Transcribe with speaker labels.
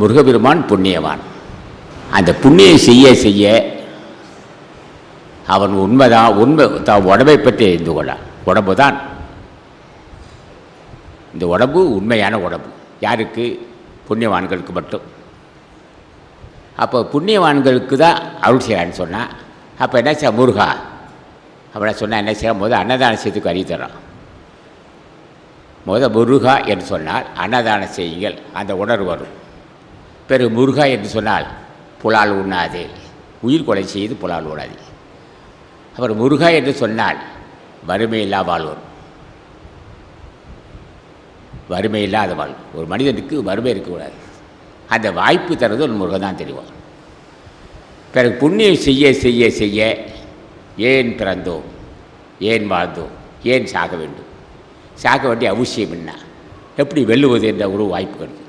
Speaker 1: முருகபெருமான் புண்ணியவான். அந்த புண்ணியம் செய்ய செய்ய அவன் உண்மைதான் உண்மை தான் உடம்பை பற்றி அறிந்து கொள்ளான் உடம்பு தான். இந்த உடம்பு உண்மையான உடம்பு. யாருக்கு? புண்ணியவான்களுக்கு மட்டும். அப்போ புண்ணியவான்களுக்கு தான் அருள் செய்யலான்னு சொன்னான் அப்போ என்ன செய்ய முருகா? அப்படின்னா சொன்னால் என்ன செய்யும் போது அன்னதான செய்யத்துக்கு அறிவு தர்றான். முத முருகா என்று சொன்னால் அன்னதானம் செய்யுங்கள் அந்த உணர்வு வரும். பிறகு முருகா என்று சொன்னால் புலால் உண்ணாதே உயிர் கொலை செய்து புலால் உண்ணாதே அப்புறம் முருகா என்று சொன்னால் வறுமையில்லா வாழ்வோர். வறுமை இல்லாத வாழ்வு ஒரு மனிதனுக்கு வறுமை இருக்கக்கூடாது. அந்த வாய்ப்பு தர்றது ஒரு முருகன் தான் தெரிவான். பிறகு புண்ணியம் செய்ய செய்ய செய்ய ஏன் பிறந்தோம்? ஏன் வாழ்ந்தோம்? ஏன் சாக வேண்டும்? சாக வேண்டிய அவசியம் என்ன? எப்படி வெல்லுவது என்ற ஒரு வாய்ப்பு கிடைக்கும்